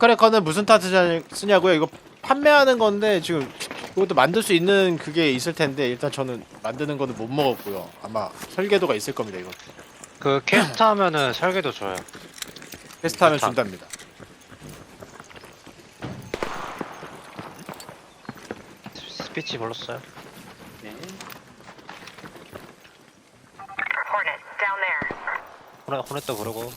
헬커레커는 무슨 타트 쓰냐고요? 이거 판매하는 건데 지금 그것도 만들 수 있는 그게 있을 텐데 일단 저는 만드는 거는 못 먹었고요. 아마 설계도가 있을 겁니다. 이거 그 캐스트 하면은 설계도 줘요. 테스트하면 좋다. 준답니다. 스피치 불렀어요. 네. Hornet, down there. 호넷 호넷도 부르고.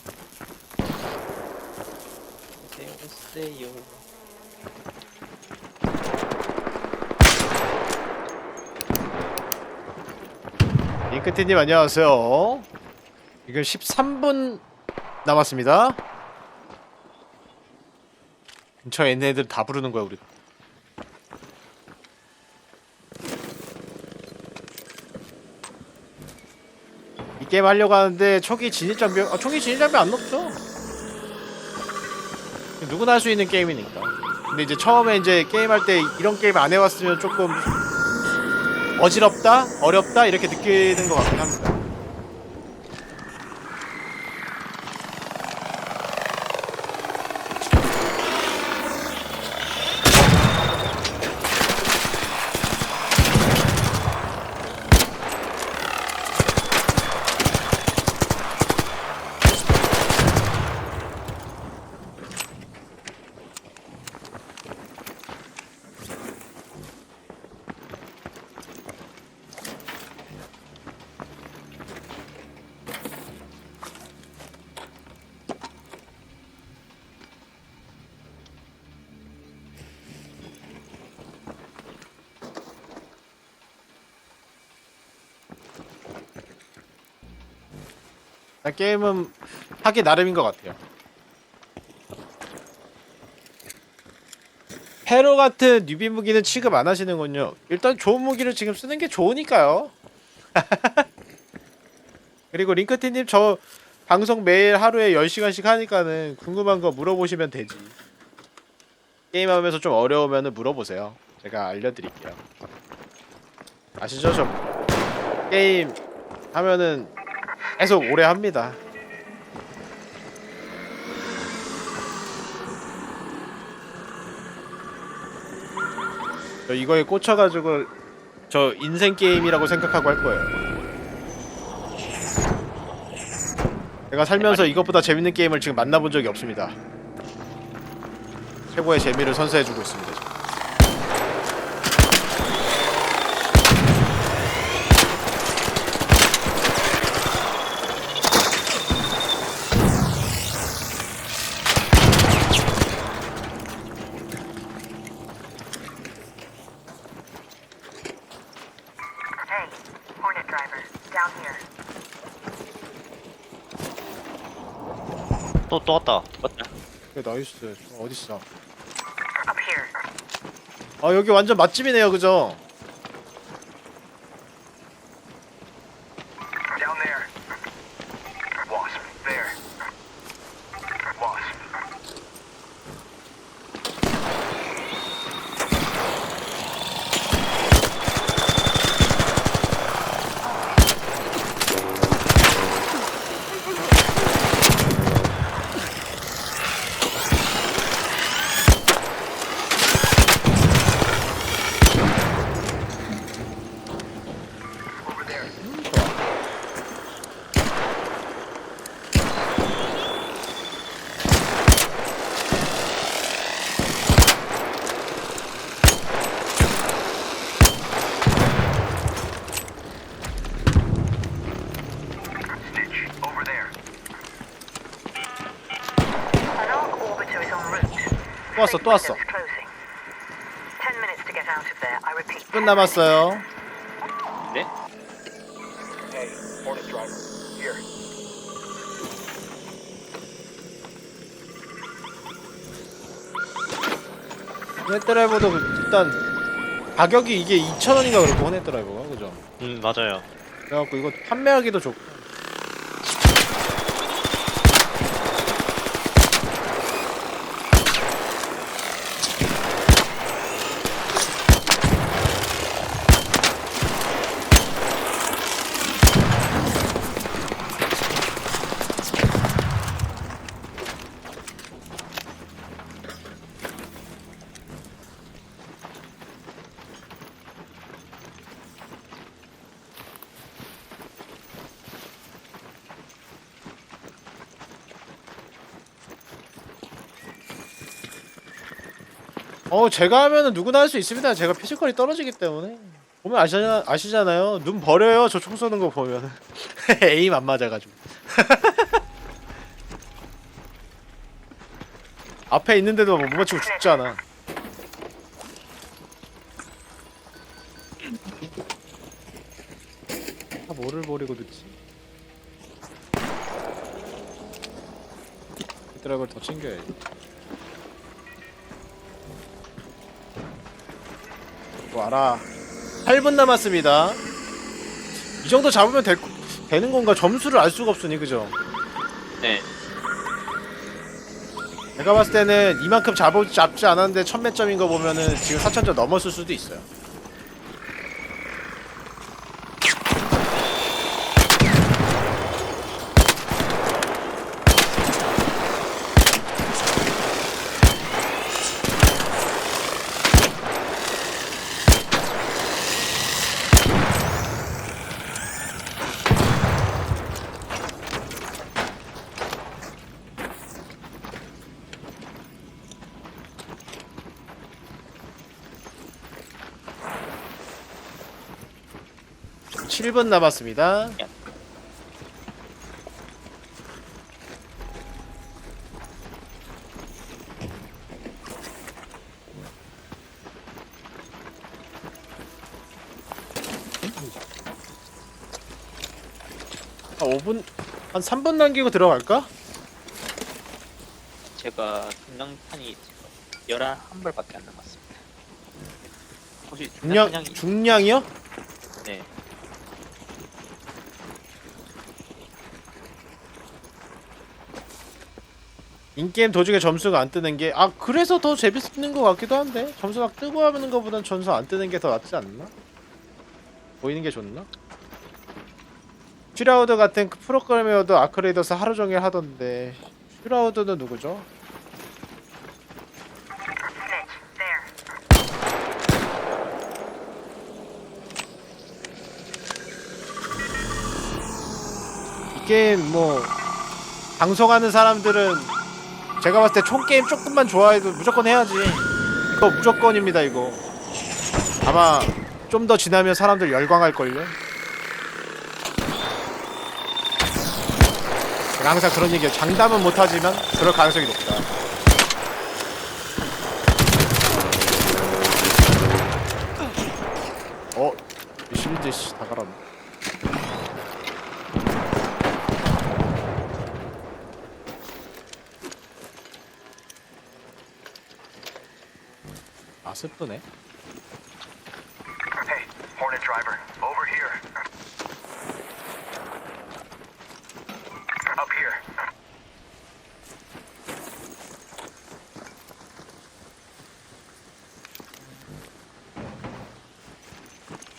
오세요. 링크티님 안녕하세요. 이거 13분 남았습니다. 있는 애들 다 부르는 거야 우리. 이 게임 하려고 하는데 초기 진입 장비, 아, 초기 진입 장비 안 넣죠? 누구나 할 수 있는 게임이니까. 근데 이제 처음에 이제 게임할 때 이런 게임 안 해왔으면 조금 어지럽다, 어렵다 이렇게 느끼는 것 같긴 합니다. 나 게임은 하기 나름인 것 같아요. 페로 같은 뉴비 무기는 취급 안 하시는군요. 일단 좋은 무기를 지금 쓰는 게 좋으니까요. 그리고 링크티님 저 방송 매일 하루에 10시간씩 하니까는 궁금한 거 물어보시면 되지. 게임하면서 좀 어려우면 물어보세요. 제가 알려드릴게요. 아시죠? 저 게임 하면은 계속 오래 합니다. 저 이거에 꽂혀가지고 저 인생 게임이라고 생각하고 할 거예요. 제가 살면서 이것보다 재밌는 게임을 지금 만나본 적이 없습니다. 최고의 재미를 선사해주고 있습니다. 또 또 왔다. 맞다. 그래 나이스. 저 어딨어? Up here. 아 여기 완전 맛집이네요, 그죠? Down there. Wasp, there. Wasp. Over there. Stitch, over there. An arc orbiter is en route. 또 왔어, 또 왔어. Windows closing. Ten minutes to get out of there. I repeat. 10분 남았어요. 네? 호넷드라이버도 일단 가격이 이게 2,000원인가 그렇고 호넷드라이버가 그죠? 음 맞아요. 그래갖고 이거 판매하기도 좋고 어 제가 하면은 누구나 할 수 있습니다. 제가 피지컬이 떨어지기 때문에 보면 아시잖아, 아시잖아요. 눈 버려요. 저 총 쏘는 거 보면 에임 안 맞아가지고. 앞에 있는데도 못 맞추고 죽잖아. 아 뭐를 버리고 듣지? 드라그를 더 챙겨야지. 와라. 8분 남았습니다. 이 정도 잡으면 될, 되는 건가? 점수를 알 수가 없으니 그죠? 네. 내가 봤을 때는 이만큼 잡, 잡지 않았는데 천몇 점인 거 보면은 지금 4천점 넘었을 수도 있어요. 칠분 남았습니다. 아, 5분 한 3분 남기고 들어갈까? 제가 중량탄이 11발밖에 안 남았습니다. 혹시 중량 중량이요? 네. 인게임 도중에 점수가 안 뜨는 게 아 그래서 더 재밌는 것 같기도 한데 점수가 뜨고 하는 것보단 점수 안 뜨는 게 더 낫지 않나? 보이는 게 좋나? 슈라우드 같은 그 프로그래머도 아크레이더스 하루 종일 하던데 슈라우드는 누구죠? 이 게임 뭐 방송하는 사람들은 제가 봤을 때 총 게임 조금만 좋아해도 무조건 해야지. 이거 무조건입니다 이거. 아마 좀 더 지나면 사람들 열광할 걸요. 제가 항상 그런 얘기해요. 장담은 못하지만 그럴 가능성이 높다. 어, 이 실드 씨다 갈았네. 아 슬프네. Hey, Hornet driver, over here. Up here.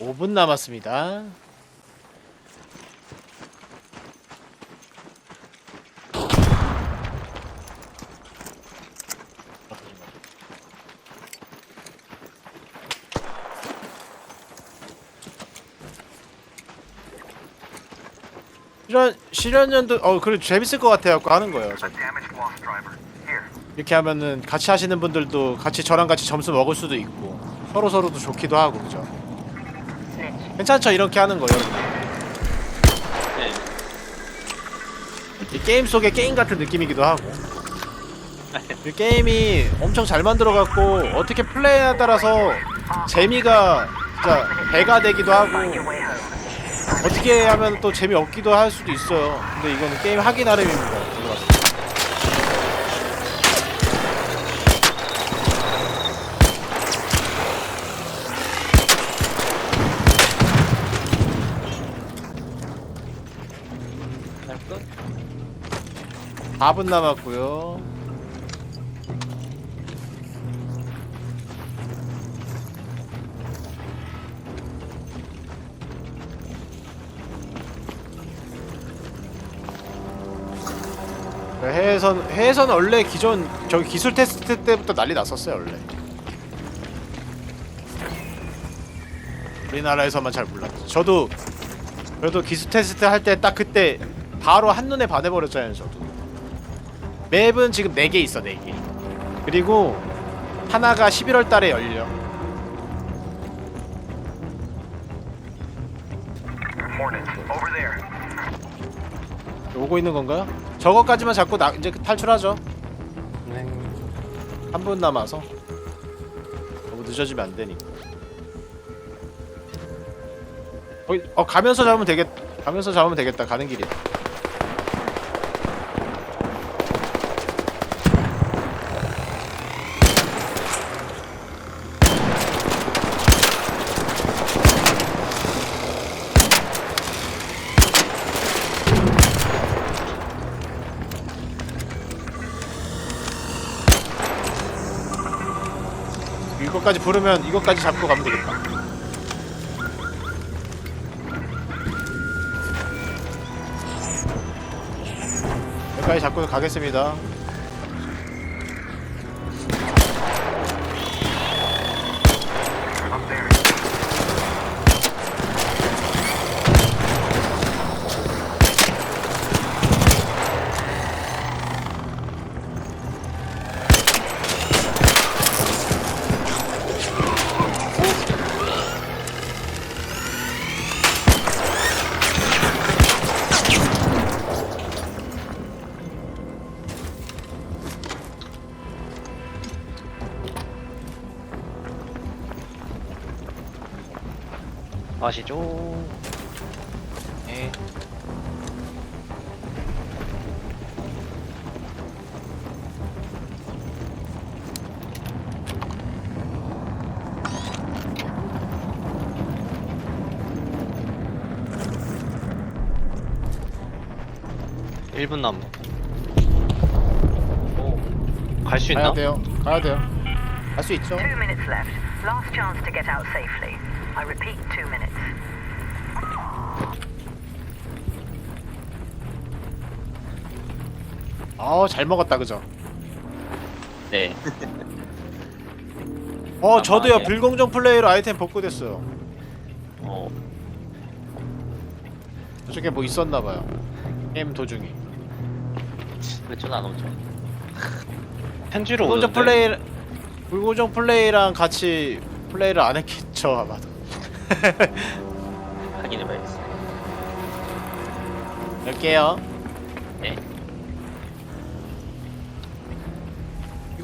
오분 남았습니다. 실현 실현년도 어 그래 재밌을 것 같아요. 하는 거예요. 저. Damaged lost driver. Here. 이렇게 하면은 같이 하시는 분들도 같이 저랑 같이 점수 먹을 수도 있고 서로 서로도 좋기도 하고 그죠? 괜찮죠 이렇게 하는 거 여러분. 네. 이 게임 속의 게임 같은 느낌이기도 하고 이 게임이 엄청 잘 만들어갖고 어떻게 플레이에 따라서 재미가 진짜 배가 되기도 하고 어떻게 하면 또 재미없기도 할 수도 있어요. 근데 이거는 게임 하기 나름입니다. 끝? 4분 남았고요 해외선 해외선 원래 기존 저기 기술 테스트 때부터 난리 났었어요 원래. 우리나라에서만 잘 몰랐지 저도 그래도 기술 테스트 할 때 딱 그때 바로 한눈에 반해버렸잖아요 저도. 맵은 지금 4개 있어 4개. 그리고 하나가 11월 달에 열려. 오고 있는 건가요? 저거까지만 잡고 나 이제 탈출하죠. 네. 한 분 남아서 너무 늦어지면 안 되니까. 어, 어 가면서 잡으면 되겠. 가면서 잡으면 되겠다. 가는 길이야. 이거까지 부르면 이거까지 잡고 가면 되겠다. 여기까지 잡고 가겠습니다. 아시죠? 네. 일분 남은. 갈수 가야 있나? 돼요. 가야 돼요. 갈 수 있죠. Two minutes left. Last chance to get out safely. I repeat, two minutes. 어, 잘 먹었다, 그죠? 네. 어, 아, 저도요. 불공정 플레이로 아이템 복구됐어요. 어, 저쪽에 뭐 있었나 봐요. 게임 도중에. 왜 전화 안 오죠? 편지로 불공정 오는데. 플레이 불공정 플레이랑 같이 플레이를 안 했겠죠, 아마도. 확인해봐야겠어요. 열게요. 네.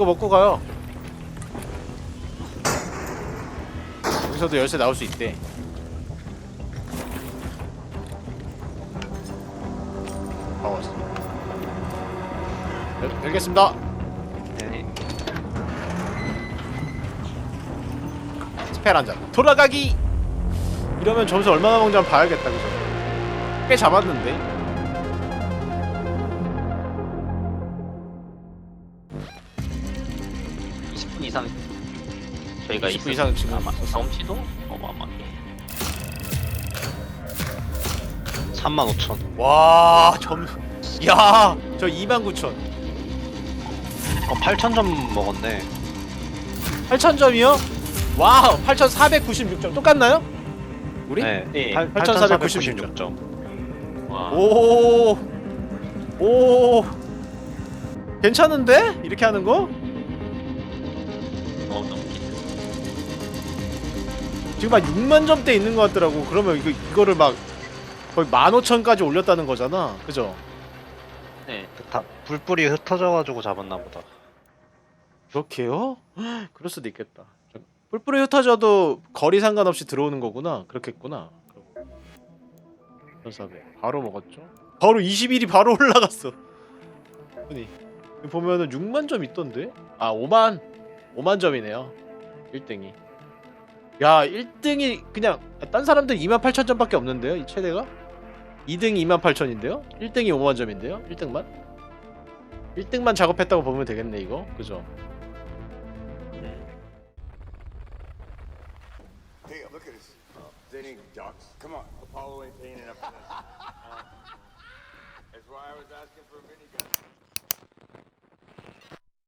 이거 먹고 가요. 여기서도 열쇠 나올 수 있대. 먹었어. 열, 열겠습니다. 네. 스펠 한 잔. 돌아가기. 이러면 점수 얼마나 먹는지 한번 봐야겠다, 그죠? 꽤 잡았는데. 그 그 19 이상 지금 아마 경험치도 어마어마하게 35,000 와 점수 야저 29,000 어 8,000점 먹었네 8,000점이요? 와우 8,496점 똑같나요? 우리? 네. 예, 8,496 점. 와 오오 괜찮은데? 이렇게 하는 거? 지금 한 6만 점대 있는 것 같더라고. 그러면 이거 이거를 막 거의 15,000까지 올렸다는 거잖아. 그죠? 네. 다 불불이 흩어져가지고 잡았나 보다. 그렇게요? 그럴 수도 있겠다. 뿔뿔이 흩어져도 거리 상관없이 들어오는 거구나. 그렇겠구나. 1,400. 바로 먹었죠? 바로 21이 바로 올라갔어. 아니 보면은 6만 점 있던데? 아 5만 5만 점이네요. 1등이. 야 1등이 그냥 딴 사람들 2만 8천 점밖에 없는데요. 이 최대가? 2등이 2만 8천인데요. 1등이 5만 점인데요. 1등만? 1등만 작업했다고 보면 되겠네 이거. 그죠? Come on, Apollo ain't. Uh, for a